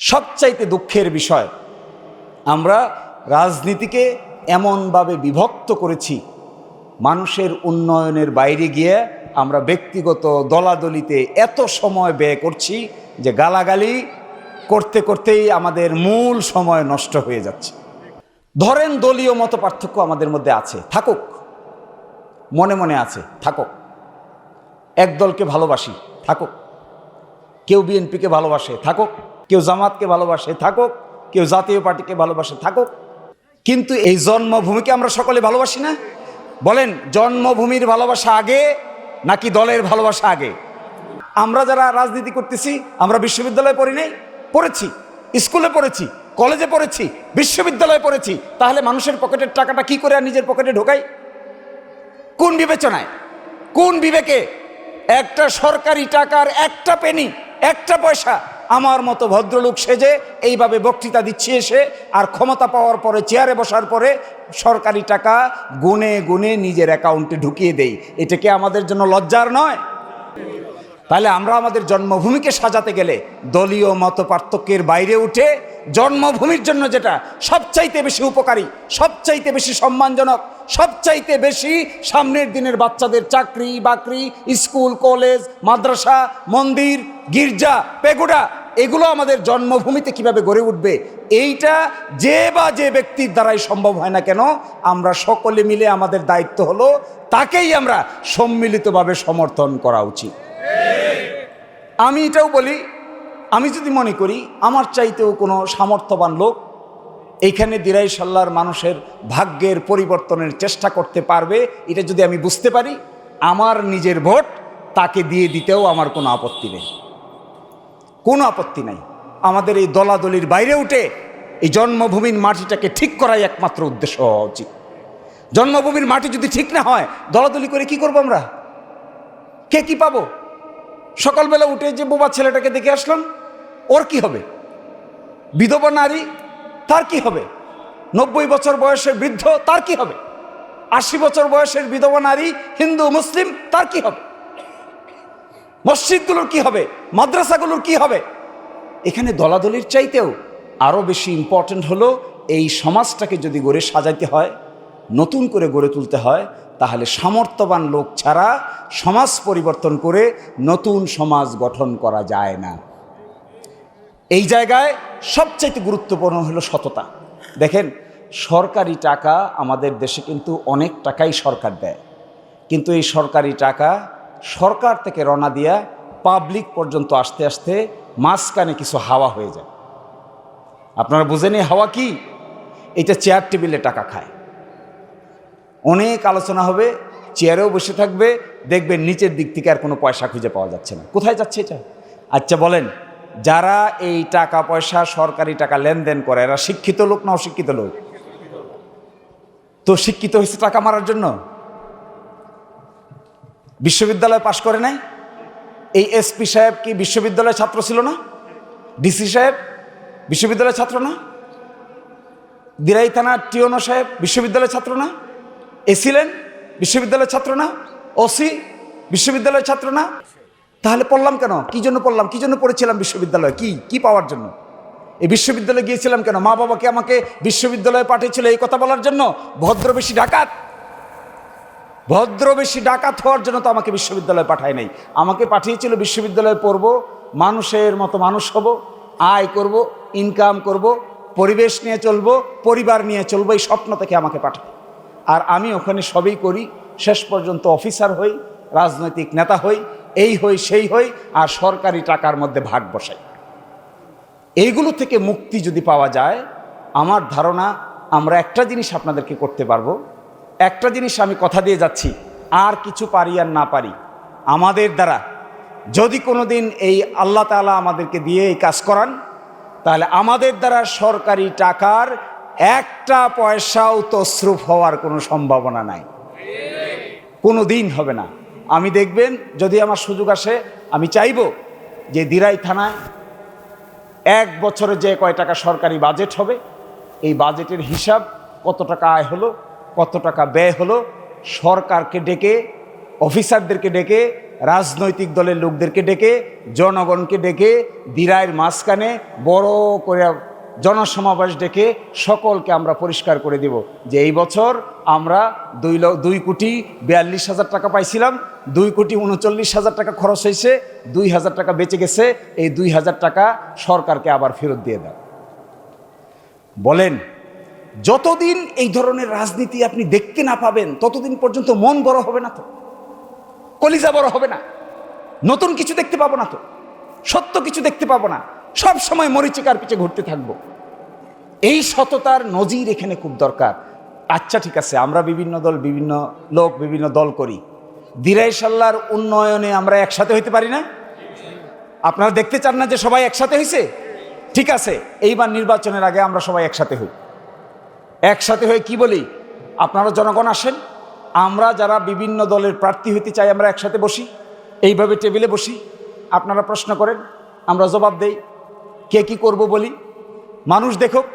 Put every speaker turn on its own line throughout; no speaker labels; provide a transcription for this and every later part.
সবচাইতে দুঃখের বিষয়, আমরা রাজনীতিকে এমনভাবে বিভক্ত করেছি, মানুষের উন্নয়নের বাইরে গিয়ে আমরা ব্যক্তিগত দলাদলিতে এত সময় ব্যয় করছি যে গালাগালি করতে করতেই আমাদের মূল সময় নষ্ট হয়ে যাচ্ছে। ধরেন দলীয় মত পার্থক্য আমাদের মধ্যে আছে, থাকুক, মনে মনে আছে, থাকুক। এক দলকে ভালোবাসি, থাকুক। কেউ বিএনপিকে ভালোবাসে, থাকুক। কেউ জামাতকে ভালোবাসে থাকুক, কেউ জাতীয় পার্টিকে ভালোবাসে থাকুক। কিন্তু এই জন্মভূমিকে আমরা সকলে ভালোবাসি না? বলেন, জন্মভূমির ভালোবাসা আগে নাকি দলের ভালোবাসা আগে? আমরা যারা রাজনীতি করতেছি, আমরা বিশ্ববিদ্যালয়ে পড়ি নাই, পড়েছি, স্কুলে পড়েছি, কলেজে পড়েছি, বিশ্ববিদ্যালয়ে পড়েছি, তাহলে মানুষের পকেটের টাকাটা কি করে আর নিজের পকেটে ঢোকাই? কোন বিবেচনায়? কোন বিবেকে একটা সরকারি টাকার একটা পেনি, একটা পয়সা আমার মতো ভদ্রলোক সেজে এইভাবে বক্তৃতা দিচ্ছে এসে, আর ক্ষমতা পাওয়ার পরে, চেয়ারে বসার পরে সরকারি টাকা গুনে গুনে নিজের অ্যাকাউন্টে ঢুকিয়ে দেই। এটা কি আমাদের জন্য লজ্জার নয়? তাহলে আমরা আমাদের জন্মভূমিকে সাজাতে গেলে দলীয় মত পার্থক্যের বাইরে উঠে জন্মভূমির জন্য যেটা সবচাইতে বেশি উপকারী, সবচাইতে বেশি সম্মানজনক, সবচাইতে বেশি সামনের দিনের বাচ্চাদের চাকরি, বাকরি, স্কুল, কলেজ, মাদ্রাসা, মন্দির, গির্জা, পেগুড়া এগুলো আমাদের জন্মভূমিতে কীভাবে গড়ে উঠবে, এইটা যে বা যে ব্যক্তির দ্বারাই সম্ভব হয় না কেন, আমরা সকলে মিলে আমাদের দায়িত্ব হলো তাকেই আমরা সম্মিলিতভাবে সমর্থন করা উচিত। আমি এটাও বলি, আমি যদি মনে করি, আমার চাইতেও কোনো সামর্থ্যবান লোক এইখানে দিরাই সাল্লার মানুষের ভাগ্যের পরিবর্তনের চেষ্টা করতে পারবে, এটা যদি আমি বুঝতে পারি, আমার নিজের ভোট তাকে দিয়ে দিতেও আমার কোনো আপত্তি নেই। কোনো আপত্তি নাই। আমাদের এই দলাদলির বাইরে উঠে এই জন্মভূমির মাটিটাকে ঠিক করাই একমাত্র উদ্দেশ্য হওয়া উচিত। জন্মভূমির মাটি যদি ঠিক না হয়, দলাদলি করে কি করব আমরা? কে কি পাবো? সকালবেলা উঠে যে বোবা ছেলেটাকে দেখে আসলাম, ওর কি হবে? বিধবা নারী, তার কি হবে? নব্বই বছর বয়সের বৃদ্ধ, তার কি হবে? আশি বছর বয়সের বিধবা নারী, হিন্দু, মুসলিম, তার কি হবে? মসজিদগুলোর কি হবে? মাদ্রাসাগুলোর কি হবে? এখানে দলাদলির চাইতেও আরও বেশি ইম্পর্ট্যান্ট হলো এই সমাজটাকে যদি গড়ে সাজাইতে হয়, নতুন করে গড়ে তুলতে হয়, তাহলে সামর্থ্যবান লোক ছাড়া সমাজ পরিবর্তন করে নতুন সমাজ গঠন করা যায় না। এই জায়গায় সবচাইতে গুরুত্বপূর্ণ হলো সততা। দেখেন, সরকারি টাকা আমাদের দেশে কিন্তু অনেক টাকাই সরকার দেয়। কিন্তু এই সরকারি টাকা সরকার থেকে রওনা দিয়া পাবলিক পর্যন্ত আসতে আসতে মাঝখানে কিছু হাওয়া হয়ে যায়। আপনারা বুঝেন এই হাওয়া কি? এটা চেয়ার টেবিলে টাকা খায়। অনেক আলোচনা হবে চেয়ারেও বসে থাকবে, দেখবেন নিচের দিক থেকে আর কোনো পয়সা খুঁজে পাওয়া যাচ্ছে না। কোথায় যাচ্ছে এটা? আচ্ছা বলেন, যারা এই টাকা পয়সা, সরকারি টাকা লেনদেন করে, এরা শিক্ষিত লোক না অশিক্ষিত লোক? তো শিক্ষিত হয়েছে টাকা মারার জন্য? বিশ্ববিদ্যালয় পাশ করে নাই? এই এসপি সাহেব কি বিশ্ববিদ্যালয়ের ছাত্র ছিল না? ডিসি সাহেব বিশ্ববিদ্যালয়ের ছাত্র না? দিরাই থানা টিওনো সাহেব বিশ্ববিদ্যালয়ের ছাত্র না? এসিলেন বিশ্ববিদ্যালয়ের ছাত্র না? ওসি বিশ্ববিদ্যালয়ের ছাত্র না? তাহলে পড়লাম কেন? কি জন্য পড়লাম? কি জন্য পড়েছিলাম বিশ্ববিদ্যালয়ে? কি? কি পাওয়ার জন্য? এই বিশ্ববিদ্যালয়ে গিয়েছিলাম কেন? মা বাবাকে আমাকে বিশ্ববিদ্যালয়ে পাঠিয়েছিল এই কথা বলার জন্য? ভদ্র বেশি ডাকাত। ভদ্র বেশি ডাকাত হওয়ার জন্য তো আমাকে বিশ্ববিদ্যালয়ে পাঠায় নাই। আমাকে পাঠিয়েছিল বিশ্ববিদ্যালয়ে পড়ব, মানুষের মতো মানুষ হব, আয় করব ইনকাম করব, পরিবেশ নিয়ে চলব, পরিবার নিয়ে চলবো, এই স্বপ্ন থেকে আমাকে পাঠায়। আর আমি ওখানে সবই করি, শেষ পর্যন্ত অফিসার হই, রাজনৈতিক নেতা হই, এই হই, সেই হই, আর সরকারি টাকার মধ্যে ভাগ বসাই। এইগুলো থেকে মুক্তি যদি পাওয়া যায়, আমার ধারণা আমরা একটা জিনিস আপনাদেরকে করতে পারব একটা জিনিস আমি কথা দিয়ে যাচ্ছি, আর কিছু পারি আর না পারি। আমাদের দ্বারা যদি কোনো দিন এই আল্লাহ তালা আমাদেরকে দিয়ে এই কাজ করান, তাহলে আমাদের দ্বারা সরকারি টাকার একটা পয়সাও তসরুফ হওয়ার কোনো সম্ভাবনা নাই। কোনো দিন হবে না। আমি দেখবেন যদি আমার সুযোগ আসে, আমি চাইব যে দিরাই থানায় এক বছরে যে কয় টাকা সরকারি বাজেট হবে, এই বাজেটের হিসাব কত টাকা আয় হলো কত টাকা ব্যয় হলো? সরকারকে ডেকে, অফিসারদেরকে ডেকে, রাজনৈতিক দলের লোকদেরকে ডেকে, জনগণকে ডেকে, দিরাইয়ের মাঝখানে বড় করে জনসমাবেশ ডেকে সকলকে আমরা পরিষ্কার করে দেব যে এই বছর আমরা দুই ল দুই কোটি বিয়াল্লিশ হাজার টাকা পাইছিলাম, দুই কোটি উনচল্লিশ হাজার টাকা খরচ হয়েছে, দুই হাজার টাকা বেঁচে গেছে, এই দুই হাজার টাকা সরকারকে আবার ফেরত দিয়ে দাও। বলেন যতদিন এই ধরনের রাজনীতি আপনি দেখতে না পাবেন, ততদিন পর্যন্ত মন বড় হবে না তো। কলিজা বড় হবে না। নতুন কিছু দেখতে পাবো না তো। সত্য কিছু দেখতে পাবো না। সব সময় মরিচিকার পিছে ঘুরতে থাকব। এই সততার নজির এখানে খুব দরকার। আচ্ছা ঠিক আছে, আমরা বিভিন্ন দল, বিভিন্ন লোক, বিভিন্ন দল করি। দিরাই সাল্লার উন্নয়নে আমরা একসাথে হইতে পারি না? আপনারা দেখতে চান না যে সবাই একসাথে হয়েছে ঠিক আছে, এইবার নির্বাচনের আগে আমরা সবাই একসাথে হই। একসাথে হয়ে কি বলি? আপনারা জনগণ আসেন, আমরা যারা বিভিন্ন দলের প্রার্থী হইতে চাই, আমরা একসাথে বসি, এইভাবে টেবিলে বসি, আপনারা প্রশ্ন করেন, আমরা জবাব দেই, কে কি করব বলি? মানুষ দেখুক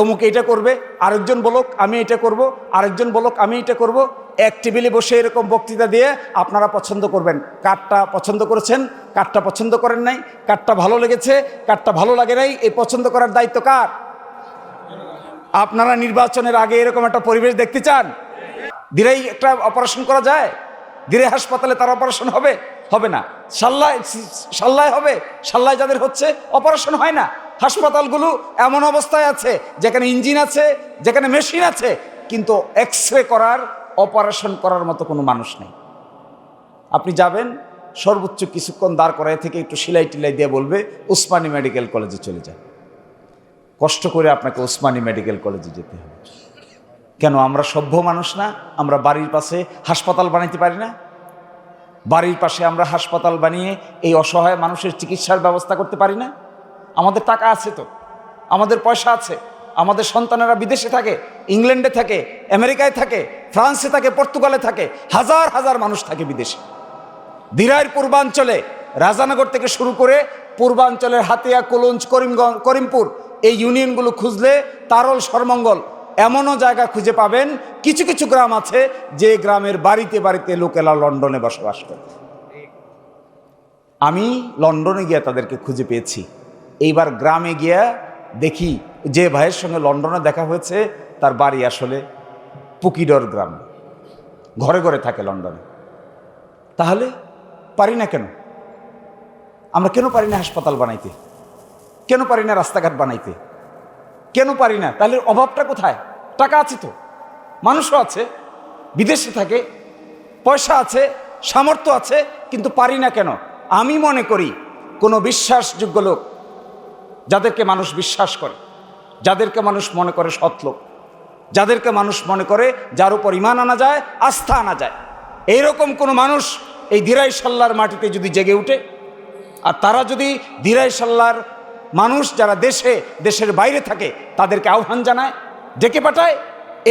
অমুক এটা করবে, আরেকজন বলক, আমি এটা করব, আরেকজন বলক, আমি এটা করব, এক টেবিলে বসে এরকম বক্তৃতা দিয়ে আপনারা পছন্দ করবেন। কারটা পছন্দ করেছেন, কারটা পছন্দ করেন নাই, কারটা ভালো লেগেছে, কারটা ভালো লাগে নাই, এই পছন্দ করার দায়িত্ব কার? আপনারা নির্বাচনের আগে এরকম একটা পরিবেশ দেখতে চান? ধীরেই একটা অপারেশন করা যায়? ধীরে হাসপাতালে তার অপারেশন হবে? হবে না। সাল্লায় সাল্লায় হবে? সাল্লায় যাদের হচ্ছে অপারেশন হয় না। হাসপাতালগুলো এমন অবস্থায় আছে, যেখানে ইঞ্জিন আছে, যেখানে মেশিন আছে, কিন্তু এক্স করার অপারেশন করার মতো কোনো মানুষ নেই। আপনি যাবেন, সর্বোচ্চ কিছুক্ষণ দাঁড় করায় থেকে একটু সেলাই টিলাই দিয়ে বলবে, উসমানী মেডিকেল কলেজে চলে যান। কষ্ট করে আপনাকে ওসমানী মেডিকেল কলেজে যেতে হবে। কেন, আমরা সভ্য মানুষ না, আমরা বাড়ির পাশে হাসপাতাল বানাইতে পারি না? বাড়ির পাশে আমরা হাসপাতাল বানিয়ে এই অসহায় মানুষের চিকিৎসার ব্যবস্থা করতে পারি না? আমাদের টাকা আছে তো, আমাদের পয়সা আছে, আমাদের সন্তানেরা বিদেশে থাকে, ইংল্যান্ডে থাকে, আমেরিকায় থাকে, ফ্রান্সে থাকে, পর্তুগালে থাকে, হাজার হাজার মানুষ থাকে বিদেশে। দিরাইয়ের পূর্বাঞ্চলে, রাজানগর থেকে শুরু করে পূর্বাঞ্চলের হাতিয়া কলঞ্চ করিমগঞ্জ, করিমপুর এই ইউনিয়নগুলো খুঁজলে তারল সরমঙ্গল এমনও জায়গা খুঁজে পাবেন। কিছু কিছু গ্রাম আছে যে গ্রামের বাড়িতে বাড়িতে লোকেরা লন্ডনে বসবাস করে। আমি লন্ডনে গিয়ে তাদেরকে খুঁজে পেয়েছি। এইবার গ্রামে গিয়া দেখি যে ভাইয়ের সঙ্গে লন্ডনে দেখা হয়েছে, তার বাড়ি আসলে পুকিডর গ্রাম। ঘরে ঘরে থাকে লন্ডনে। তাহলে পারি না কেন? আমরা কেন পারি না হাসপাতাল বানাইতে? কেন পারি না রাস্তাঘাট বানাইতে? কেন পারি না? তাহলে অভাবটা কোথায়? টাকা আছে তো। মানুষও আছে, বিদেশে থাকে, পয়সা আছে, সামর্থ্য আছে, কিন্তু পারি না কেন? আমি মনে করি কোনো বিশ্বাসযোগ্য লোক যাদেরকে মানুষ বিশ্বাস করে, যাদেরকে মানুষ মনে করে সৎ লোক, যাদেরকে মানুষ মনে করে যার উপর ইমান আনা যায়, আস্থা আনা যায়। এইরকম কোনো মানুষ এই দিরাই সাল্লার মাটিতে যদি জেগে উঠে, আর তারা যদি দিরাই সাল্লার মানুষ যারা দেশে, দেশের বাইরে থাকে, তাদেরকে আহ্বান জানায়, ডেকে পাঠায়,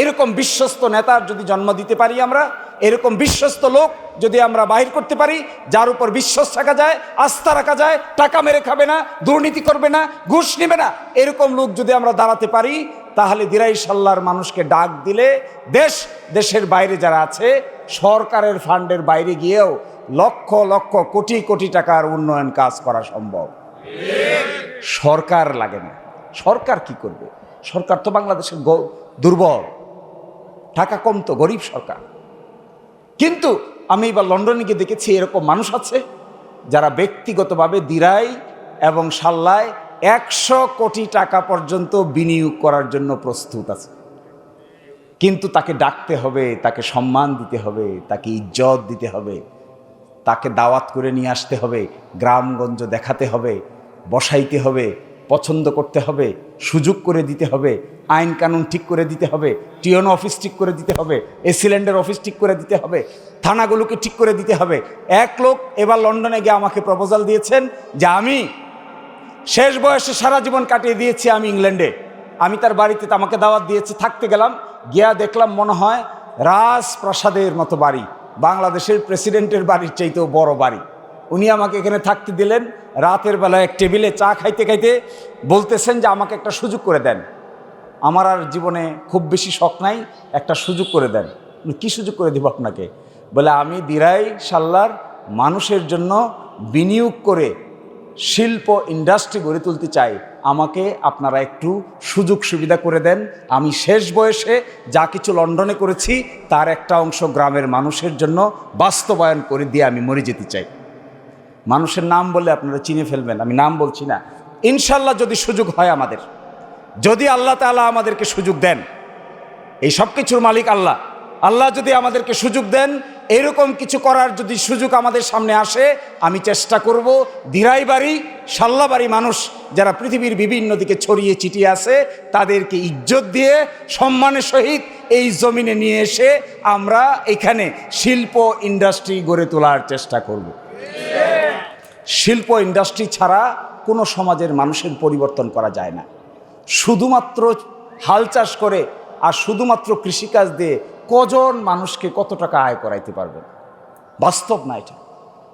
এরকম বিশ্বস্ত নেতার যদি জন্ম দিতে পারি আমরা, এরকম বিশ্বস্ত লোক যদি আমরা বাহির করতে পারি, যার উপর বিশ্বাস রাখা যায়, আস্থা রাখা যায়, টাকা মেরে খাবে না, দুর্নীতি করবে না, ঘুষ নেবে না, এরকম লোক যদি আমরা দাঁড়াতে পারি, তাহলে দিরাই সাল্লার মানুষকে ডাক দিলে দেশ, দেশের বাইরে যারা আছে, সরকারের ফান্ডের বাইরে গিয়েও লক্ষ লক্ষ, কোটি কোটি টাকার উন্নয়ন কাজ করা সম্ভব। সরকার লাগে না। সরকার কি করবে? সরকার তো বাংলাদেশের দুর্বল। টাকা কম তো, গরিব সরকার। কিন্তু আমি এবার লন্ডনে গিয়ে দেখেছি এরকম মানুষ আছে, যারা ব্যক্তিগতভাবে দিরাই এবং সাল্লায় একশো কোটি টাকা পর্যন্ত বিনিয়োগ করার জন্য প্রস্তুত আছে। কিন্তু তাকে ডাকতে হবে, তাকে সম্মান দিতে হবে, তাকে ইজ্জত দিতে হবে, তাকে দাওয়াত করে নিয়ে আসতে হবে, গ্রামগঞ্জ দেখাতে হবে বসাইতে হবে, পছন্দ করতে হবে, সুযোগ করে দিতে হবে, আইন কানুন ঠিক করে দিতে হবে, টিওন অফিস ঠিক করে দিতে হবে, এ সিলিন্ডার অফিস ঠিক করে দিতে হবে, থানাগুলোকে ঠিক করে দিতে হবে। এক লোক এবার লন্ডনে গিয়ে আমাকে প্রপোজাল দিয়েছেন যে আমি শেষ বয়সে সারা জীবন কাটিয়ে দিয়েছি আমি ইংল্যান্ডে। আমি তার বাড়িতে আমাকে দাওয়াত দিয়েছি, থাকতে গেলাম, গিয়া দেখলাম মনে হয় রাজপ্রাসাদের মতো বাড়ি, বাংলাদেশের প্রেসিডেন্টের বাড়ির চাইতেও বড় বাড়ি। উনি আমাকে এখানে থাকতে দিলেন। রাতের বেলায় এক টেবিলে চা খাইতে খাইতে বলতেছেন যে আমাকে একটা সুযোগ করে দেন। আমার আর জীবনে খুব বেশি শখ নাই, একটা সুযোগ করে দেন। কি সুযোগ করে দিব আপনাকে? বলে, আমি দিরাই সাল্লার মানুষের জন্য বিনিয়োগ করে শিল্প ইন্ডাস্ট্রি গড়ে তুলতে চাই। আমাকে আপনারা একটু সুযোগ সুবিধা করে দেন। আমি শেষ বয়সে যা কিছু লন্ডনে করেছি, তার একটা অংশ গ্রামের মানুষের জন্য বাস্তবায়ন করে দিয়ে আমি মরে যেতে চাই। মানুষের নাম বললে আপনারা চিনে ফেলবেন, আমি নাম বলছি না। ইনশাল্লাহ যদি সুযোগ হয় আমাদের, যদি আল্লাহ তাআলা আমাদেরকে সুযোগ দেন, এই সব কিছুর মালিক আল্লাহ। আল্লাহ যদি আমাদেরকে সুযোগ দেন, এরকম কিছু করার যদি সুযোগ আমাদের সামনে আসে, আমি চেষ্টা করব ধীরাই বাড়ি সাল্লাবাড়ি মানুষ যারা পৃথিবীর বিভিন্ন দিকে ছড়িয়ে ছিটিয়ে আছে, তাদেরকে ইজ্জত দিয়ে, সম্মানের সহিত এই জমিনে নিয়ে এসে আমরা এখানে শিল্প, ইন্ডাস্ট্রি গড়ে তোলার চেষ্টা করব। শিল্প ইন্ডাস্ট্রি ছাড়া কোনো সমাজের মানুষের পরিবর্তন করা যায় না। শুধুমাত্র হাল চাষ করে আর শুধুমাত্র কৃষিকাজ দিয়ে কজন মানুষকে কত টাকা আয় করাইতে পারবেন বাস্তব না এটা।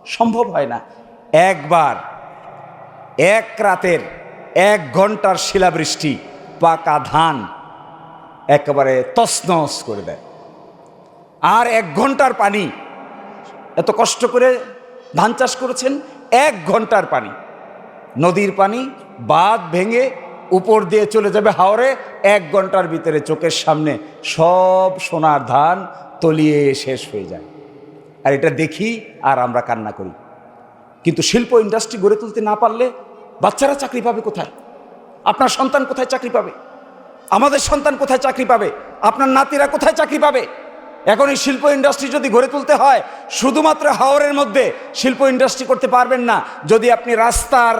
সম্ভব হয় না। একবার, এক রাতের এক ঘণ্টার শিলাবৃষ্টি, পাকা ধান একেবারে তছনছ করে দেয়। আর এক ঘণ্টার পানি, এত কষ্ট করে ধান চাষ করেছেন? এক ঘণ্টার পানি। নদীর পানি বাঁধ ভেঙে উপর দিয়ে চলে যাবে হাওরে, এক ঘণ্টার ভিতরে চোখের সামনে সব সোনার ধান তলিয়ে শেষ হয়ে যায়। আর এটা দেখি আর আমরা কান্না করি। কিন্তু শিল্প ইন্ডাস্ট্রি গড়ে তুলতে না পারলে বাচ্চারা চাকরি পাবে কোথায়? আপনার সন্তান কোথায় চাকরি পাবে? আমাদের সন্তান কোথায় চাকরি পাবে? আপনার নাতিরা কোথায় চাকরি পাবে? এখন এই শিল্প ইন্ডাস্ট্রি যদি গড়ে তুলতে হয়, শুধুমাত্র হাওরের মধ্যে শিল্প ইন্ডাস্ট্রি করতে পারবেন না। যদি আপনি রাস্তার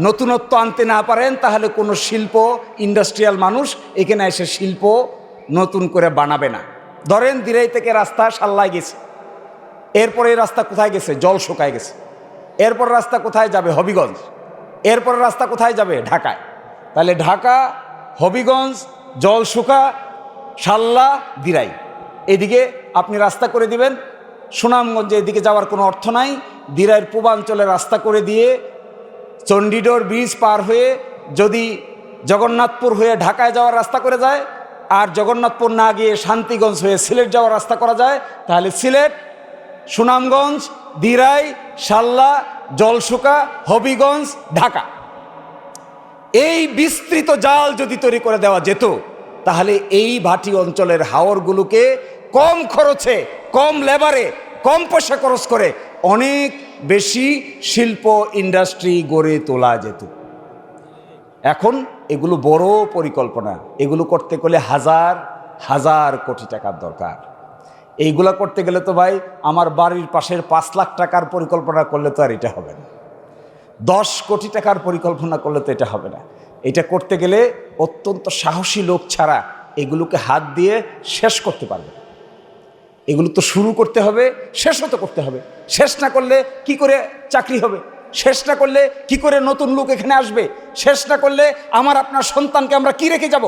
নতুনত্ব আনতে না পারেন, তাহলে কোনো শিল্প ইন্ডাস্ট্রিয়াল মানুষ এখানে এসে শিল্প নতুন করে বানাবে না। ধরেন দিরাই থেকে রাস্তা সাল্লায় গেছে। এরপরে রাস্তা কোথায় গেছে? জল শুকায় গেছে। এরপর রাস্তা কোথায় যাবে? হবিগঞ্জ। এরপর রাস্তা কোথায় যাবে? ঢাকায়। তাহলে ঢাকা, হবিগঞ্জ জলশুকা সাল্লা, দিরাই। এদিকে আপনি রাস্তা করে দিবেন। সুনামগঞ্জে এদিকে যাওয়ার কোনো অর্থ নাই। দিরাইয়ের পূর্বাঞ্চলে রাস্তা করে দিয়ে চণ্ডীডোর ব্রিজ পার হয়ে যদি জগন্নাথপুর হয়ে ঢাকায় যাওয়ার রাস্তা করে যায় আর জগন্নাথপুর না গিয়ে শান্তিগঞ্জ হয়ে সিলেট যাওয়ার রাস্তা করা যায়, তাহলে সিলেট, সুনামগঞ্জ, দিরাই, সাল্লা জলশুকা হবিগঞ্জ, ঢাকা। এই বিস্তৃত জাল যদি তৈরি করে দেওয়া যেত, তাহলে এই ভাটি অঞ্চলের হাওরগুলোকে কম খরচে, কম লেবারে, কম পয়সা খরচ করে অনেক বেশি শিল্প ইন্ডাস্ট্রি গড়ে তোলা যেত। এখন এগুলো বড় পরিকল্পনা। এগুলো করতে গেলে হাজার হাজার কোটি টাকার দরকার। এইগুলা করতে গেলে তো ভাই, আমার বাড়ির পাশের পাঁচ লাখ টাকার পরিকল্পনা করলে তো আর এটা হবে না। দশ কোটি টাকার পরিকল্পনা করলে তো এটা হবে না। এটা করতে গেলে অত্যন্ত সাহসী লোক ছাড়া এগুলোকে হাত দিয়ে শেষ করতে পারবে। এগুলো তো শুরু করতে হবে, শেষ তো করতে হবে। শেষ না করলে কি করে চাকরি হবে? শেষ না করলে কি করে নতুন লোক এখানে আসবে? শেষ না করলে আমার, আপনার সন্তানকে আমরা কি রেখে যাব?